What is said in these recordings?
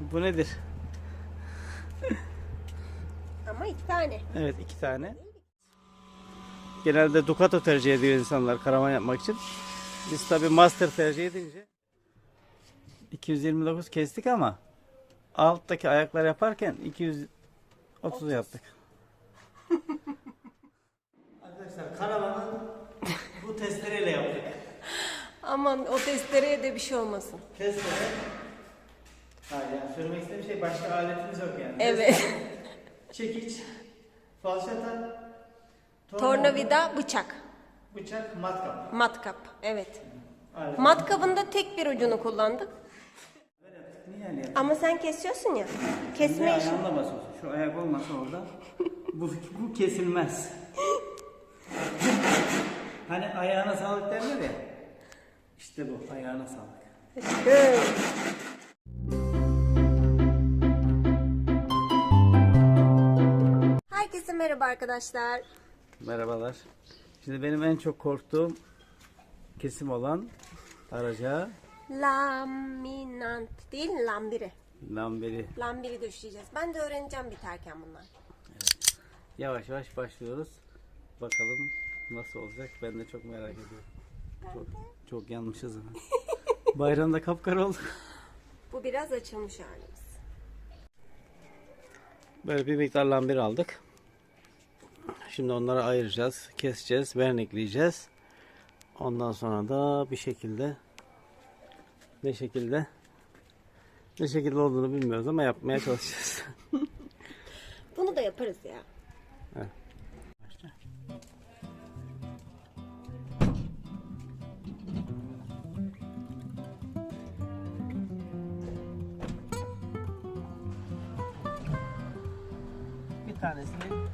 Bu nedir? Ama iki tane. Evet iki tane. Genelde Ducato tercih ediyor insanlar karavan yapmak için. Biz tabi Master tercih edince 229 kestik ama alttaki ayaklar yaparken 230 yaptık. Arkadaşlar karavanı bu testereyle yaptık. Aman o testereye de bir şey olmasın. Testere. Hayır yani söylemek istediğim şey başka aletimiz yok yani. Evet. Çekiç, falşata, Tornavida, bıçak, bıçak, matkap. matkap. Evet. Alet. Matkabın da tek bir ucunu kullandık. Niye yani? Ama sen kesiyorsun ya. Kesme işi. ayağında basıyorsun? Şu ayak olmasa orada bu, bu kesilmez. hani ayağına sağlık derler ya. İşte bu ayağına sağlık. Hı. Herkese merhaba arkadaşlar. Merhabalar. Şimdi benim en çok korktuğum kesim olan araca Laminant değil lambiri. lamberi. Lambiri döşeyeceğiz. Ben de öğreneceğim biterken bunlar. Yavaş yavaş başlıyoruz. Bakalım nasıl olacak ben de çok merak ediyorum. Çok, çok yanmışız ama. Bayramda kapkara olduk. Bu biraz açılmış halimiz. Böyle bir miktar lambir aldık. Şimdi onları ayıracağız, keseceğiz, vernikleyeceğiz. Ondan sonra da bir şekilde ne şekilde ne şekilde olduğunu bilmiyoruz ama yapmaya çalışacağız. Bunu da yaparız ya. bir tanesini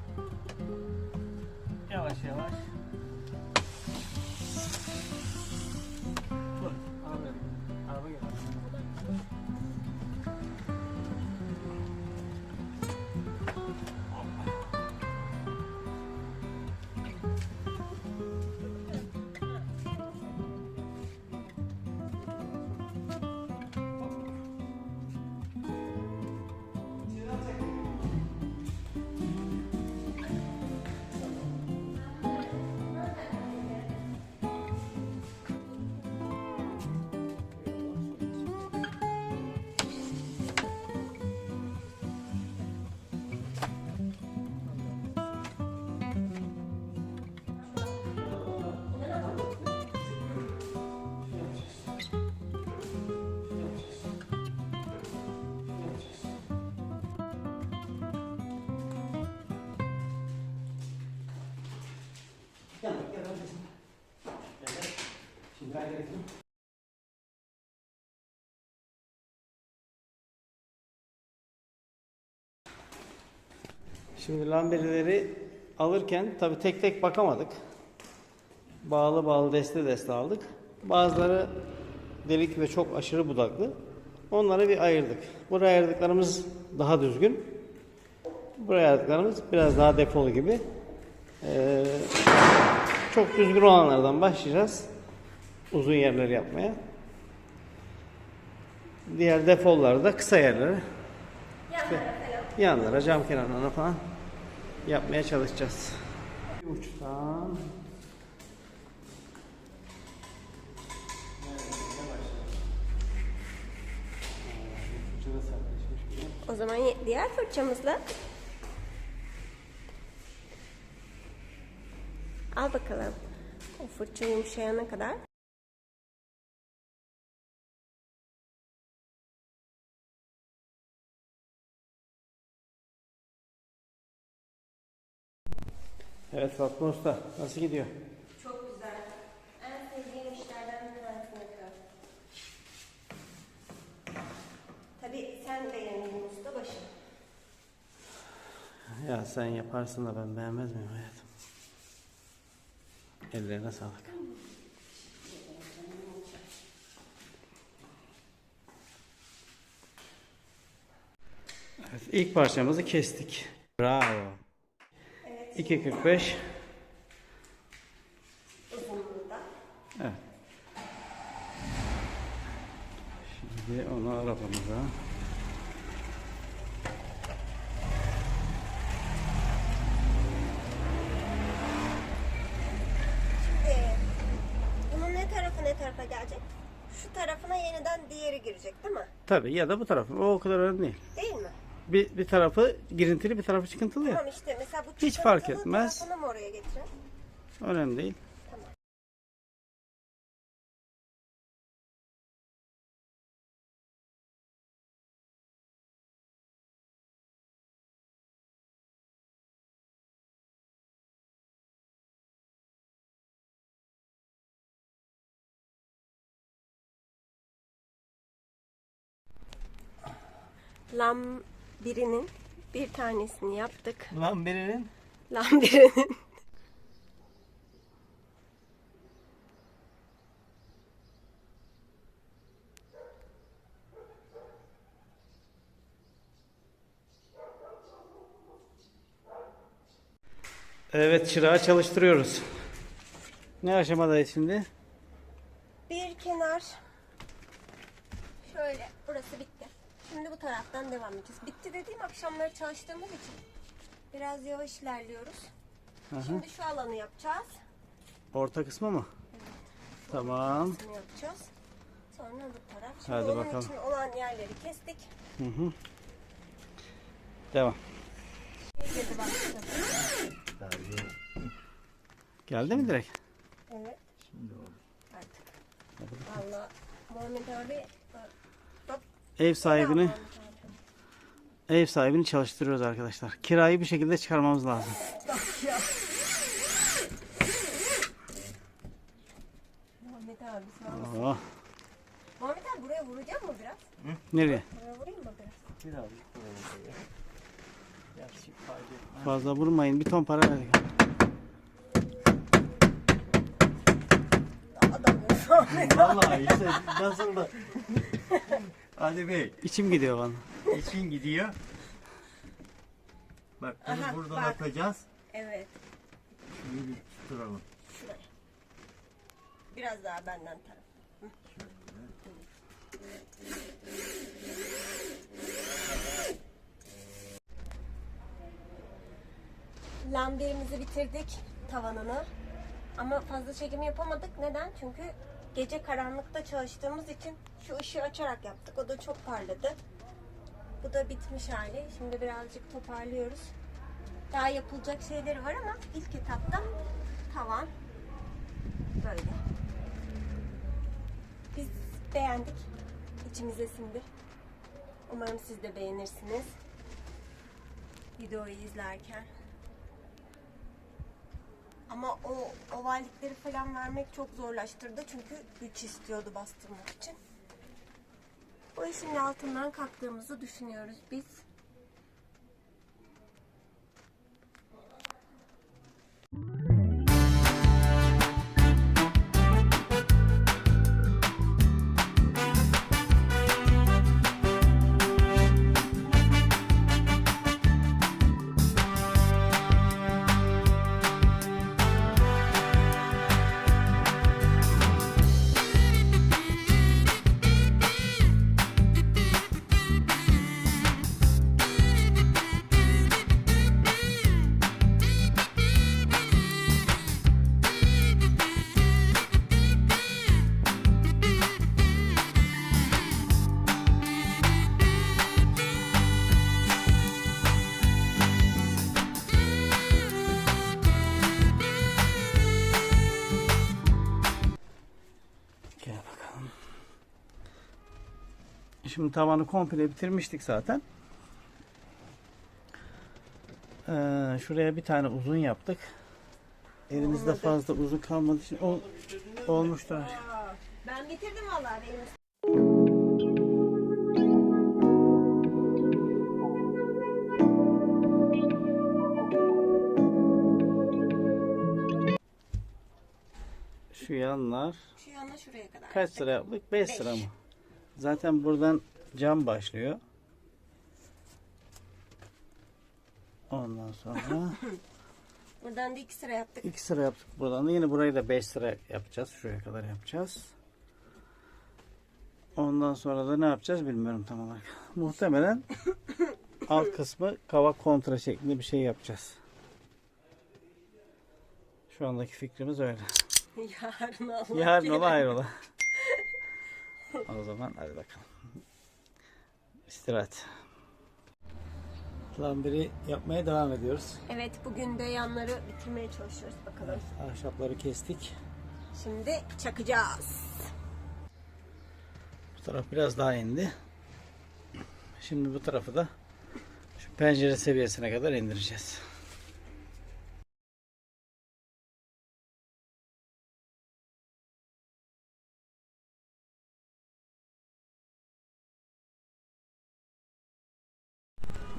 Şimdi lamberileri alırken tabi tek tek bakamadık. Bağlı bağlı deste deste aldık. Bazıları delik ve çok aşırı budaklı. Onları bir ayırdık. Buraya ayırdıklarımız daha düzgün. Buraya ayırdıklarımız biraz daha defolu gibi. Ee, çok düzgün olanlardan başlayacağız. Uzun yerleri yapmaya. Diğer defolları da kısa yerlere. İşte yanlara, cam kenarlarına falan yapmaya çalışacağız. Bir uçtan. O zaman diğer fırçamızla al bakalım. O fırça yumuşayana kadar. Evet Fatma Usta nasıl gidiyor? Çok güzel. En sevdiğim işlerden bir tanesi makara. Tabii sen beğendiğin usta başı. Ya sen yaparsın da ben beğenmez miyim hayatım? Ellerine sağlık. Evet, ilk parçamızı kestik. Bravo. 2.45 uzunluğunda. Evet. Şimdi onu arabamıza Ee, bunun ne tarafı ne tarafa gelecek? Şu tarafına yeniden diğeri girecek değil mi? tabii ya da bu tarafın o kadar önemli değil. Bir, bir tarafı girintili bir tarafı çıkıntılı ya. Tamam işte mesela bu Hiç fark çıkıntılı etmez. tarafını mı oraya getireceğim? Önemli değil. Lam birinin bir tanesini yaptık. Lan birinin Lam birinin. Evet çırağı çalıştırıyoruz. Ne aşamadayız şimdi? Bir kenar. Şöyle burası bitti. Şimdi bu taraftan devam edeceğiz. Bitti dediğim akşamları çalıştığımız için biraz yavaş ilerliyoruz. Şimdi şu alanı yapacağız. Orta kısmı mı? Tamam. Bunu yapacağız. Sonra bu taraf. Şimdi Hadi onun bakalım. için olan yerleri kestik. Hı hı. Devam. Bak. Geldi mi direkt? Evet. Artık. Valla Muhammed abi Ev sahibini ev sahibini çalıştırıyoruz arkadaşlar. Kirayı bir şekilde çıkarmamız lazım. Muhammed abi sağ ol. Muhammed abi buraya vuracak mı biraz? Nereye? Buraya vurayım mı biraz? Etmez. Fazla vurmayın. Bir ton para verdik. Vallahi işte nasıl da. Ali Bey İçim gidiyor bana. için gidiyor. Bak bunu Aha, buradan bak. atacağız. Evet. Şunu bir tutturalım. Şuraya. Biraz daha benden taraf. Lambirimizi bitirdik tavanını. Ama fazla çekim yapamadık. Neden? Çünkü gece karanlıkta çalıştığımız için şu ışığı açarak yaptık. O da çok parladı. Bu da bitmiş hali. Şimdi birazcık toparlıyoruz. Daha yapılacak şeyleri var ama ilk etapta tavan böyle. Biz beğendik. İçimize sindi. Umarım siz de beğenirsiniz. Videoyu izlerken. Ama o ovallikleri falan vermek çok zorlaştırdı. Çünkü güç istiyordu bastırmak için. O işin altından kalktığımızı düşünüyoruz biz. Şimdi tavanı komple bitirmiştik zaten. Ee, şuraya bir tane uzun yaptık. Elimizde fazla uzun kalmadığı için ol, olmuştur. Ben bitirdim vallahi benim. Şu yanlar Şu yana şuraya kadar. kaç sıra yaptık? 5 Beş. sıra mı? Zaten buradan cam başlıyor. Ondan sonra Buradan da iki sıra yaptık. 2 sıra yaptık buradan da. Yine burayı da 5 sıra yapacağız. Şuraya kadar yapacağız. Ondan sonra da ne yapacağız bilmiyorum tam olarak. Muhtemelen alt kısmı kavak kontra şeklinde bir şey yapacağız. Şu andaki fikrimiz öyle. Yarın Allah Yarın ola hayrola. O zaman hadi bakalım. istirahat. Lambiri yapmaya devam ediyoruz. Evet bugün de yanları bitirmeye çalışıyoruz bakalım. Ahşapları kestik. Şimdi çakacağız. Bu taraf biraz daha indi. Şimdi bu tarafı da şu pencere seviyesine kadar indireceğiz.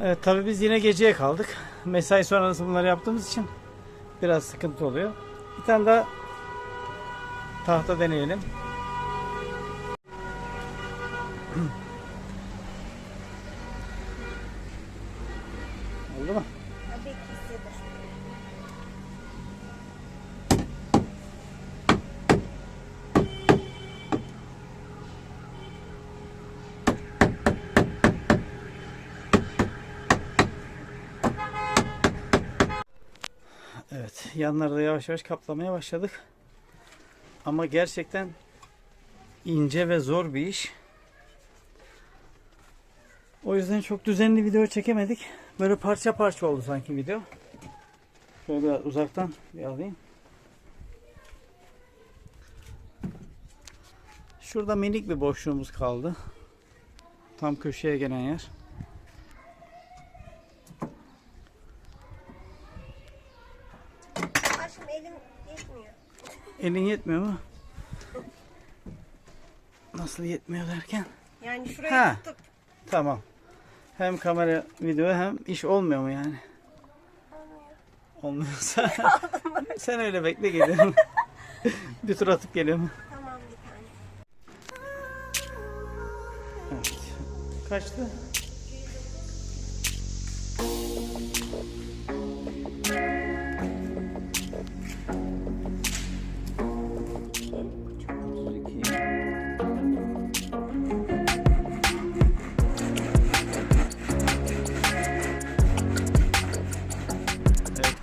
Evet tabi biz yine geceye kaldık. Mesai sonrası bunları yaptığımız için biraz sıkıntı oluyor. Bir tane daha tahta deneyelim. yanları da yavaş yavaş kaplamaya başladık. Ama gerçekten ince ve zor bir iş. O yüzden çok düzenli video çekemedik. Böyle parça parça oldu sanki video. Şöyle biraz uzaktan bir alayım. Şurada minik bir boşluğumuz kaldı. Tam köşeye gelen yer. Elin yetmiyor mu? Nasıl yetmiyor derken? Yani şuraya Ha. tutup Tamam. Hem kamera video hem iş olmuyor mu yani? Olmuyorsa sen öyle bekle geliyorum. bir tur atıp geliyorum. tamam bir tane. Evet. Kaçtı?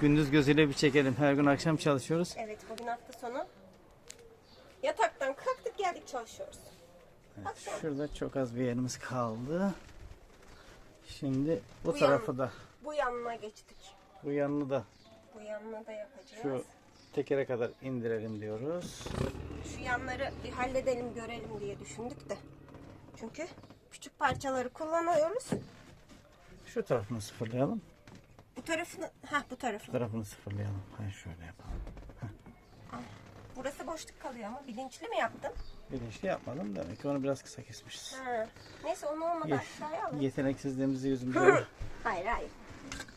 Gündüz gözüyle bir çekelim. Her gün akşam çalışıyoruz. Evet bugün hafta sonu. Yataktan kalktık geldik çalışıyoruz. Sen. Şurada çok az bir yerimiz kaldı. Şimdi bu, Bu tarafı da, Bu yanına geçtik. bu yanını da Bu yanına da yapacağız. şu tekere kadar indirelim diyoruz. Şu yanları bir halledelim görelim diye düşündük de. Çünkü küçük parçaları kullanıyoruz. Şu tarafını sıfırlayalım. Bu tarafını, ha bu tarafını. tarafını sıfırlayalım. Hayır şöyle yapalım. Burası boşluk kalıyor ama bilinçli mi yaptın? Bilinçli yapmadım demek ki onu biraz kısa kesmişiz. Ha. Neyse onu olmadı Ye- aşağıya alalım. Yeteneksizliğimizi yüzümüze Hayır hayır.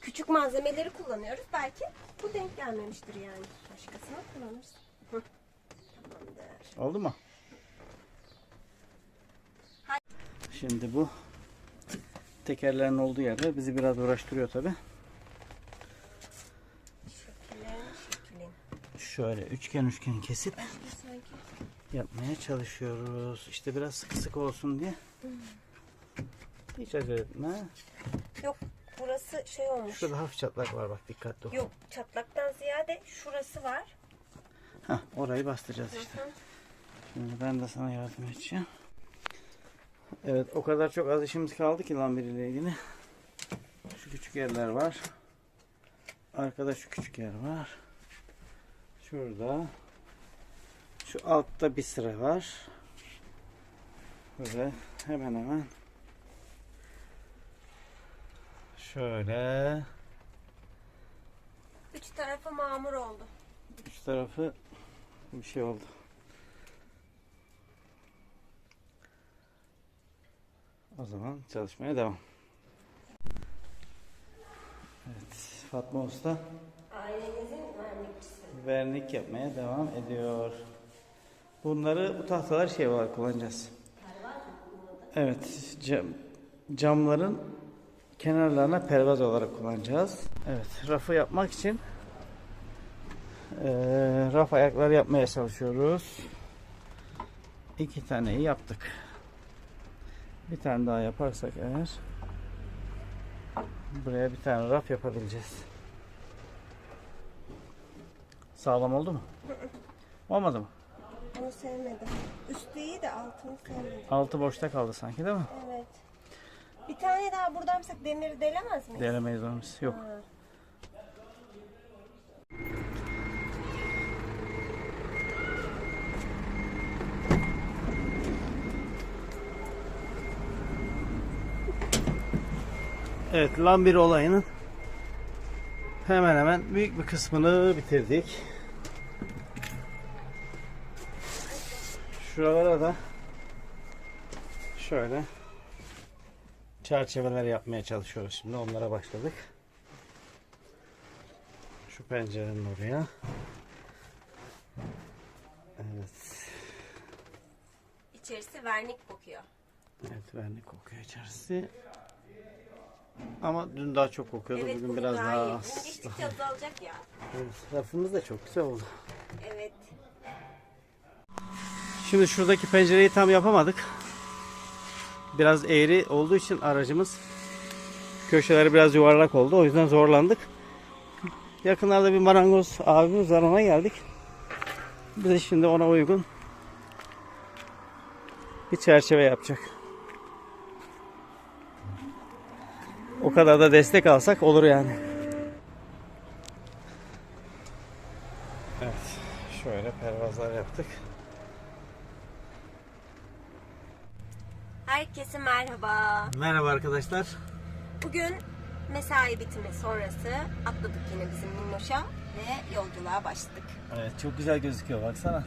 Küçük malzemeleri kullanıyoruz. Belki bu denk gelmemiştir yani. Başkasını kullanırız. Hı. Tamamdır. Oldu mu? Şimdi bu tekerlerin olduğu yerde bizi biraz uğraştırıyor tabi. Şöyle üçgen üçgen kesip yapmaya çalışıyoruz. İşte biraz sıkı sıkı olsun diye. Hiç acele etme. Yok burası şey olmuş. Şurada hafif çatlak var bak dikkatli ol. Yok çatlaktan ziyade şurası var. Heh, orayı bastıracağız işte. Hı. Şimdi ben de sana yardım edeceğim. Evet o kadar çok az işimiz kaldı ki lambir ile ilgili. Şu küçük yerler var. Arkada şu küçük yer var. Şurada. Şu altta bir sıra var. Böyle hemen hemen. Şöyle. Üç tarafı mamur oldu. Üç tarafı bir şey oldu. O zaman çalışmaya devam. Evet, Fatma Usta vernikçisi. Vernik yapmaya devam ediyor. Bunları bu tahtalar şey olarak kullanacağız. Evet, cam, camların kenarlarına pervaz olarak kullanacağız. Evet, rafı yapmak için eee, raf ayakları yapmaya çalışıyoruz. İki taneyi yaptık. Bir tane daha yaparsak eğer buraya bir tane raf yapabileceğiz. Sağlam oldu mu? Olmadı mı? Bunu sevmedim. Üstü iyi de altını sevmedim. Altı boşta kaldı sanki değil mi? Evet. Bir tane daha buradan mısın demiri delemez mi? Delemeyiz onu biz. Yok. Ha. Evet lambir olayının hemen hemen büyük bir kısmını bitirdik. Şuralara da şöyle çerçeveler yapmaya çalışıyoruz şimdi. Onlara başladık. Şu pencerenin oraya. Evet. İçerisi vernik kokuyor. Evet vernik kokuyor içerisi. Ama dün daha çok kokuyordu. Evet bugün biraz daha iyi. az. Gün geçtikçe azalacak ya. Evet, rafımız da çok güzel oldu. Evet. Şimdi şuradaki pencereyi tam yapamadık. Biraz eğri olduğu için aracımız köşeleri biraz yuvarlak oldu. O yüzden zorlandık. Yakınlarda bir marangoz abimiz var ona geldik. Bize şimdi ona uygun bir çerçeve yapacak. O kadar da destek alsak olur yani. Evet. Şöyle pervazlar yaptık. Herkese merhaba. Merhaba arkadaşlar. Bugün mesai bitimi sonrası atladık yine bizim Minnoş'a ve yolculuğa başladık. Evet çok güzel gözüküyor baksana.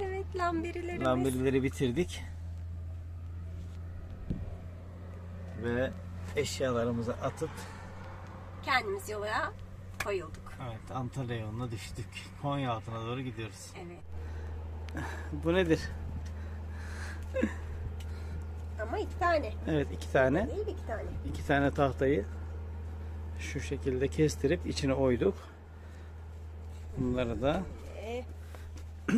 Evet lamberilerimiz. Lamberleri bitirdik. Ve eşyalarımızı atıp Kendimiz yola koyulduk. evet Antalya yoluna düştük. Konya altına doğru gidiyoruz. Evet. Bu nedir? Ama iki tane. Evet iki tane. Değil iki tane. iki tane tahtayı şu şekilde kestirip içine oyduk. Bunları da Ee,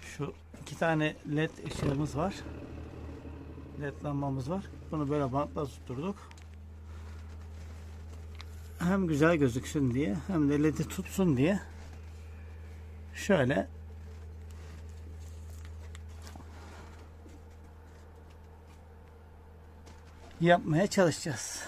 Şu iki tane led ışığımız var. Led lambamız var. Bunu böyle bantla tutturduk. Hem güzel gözüksün diye hem de ledi tutsun diye şöyle yapmaya çalışacağız.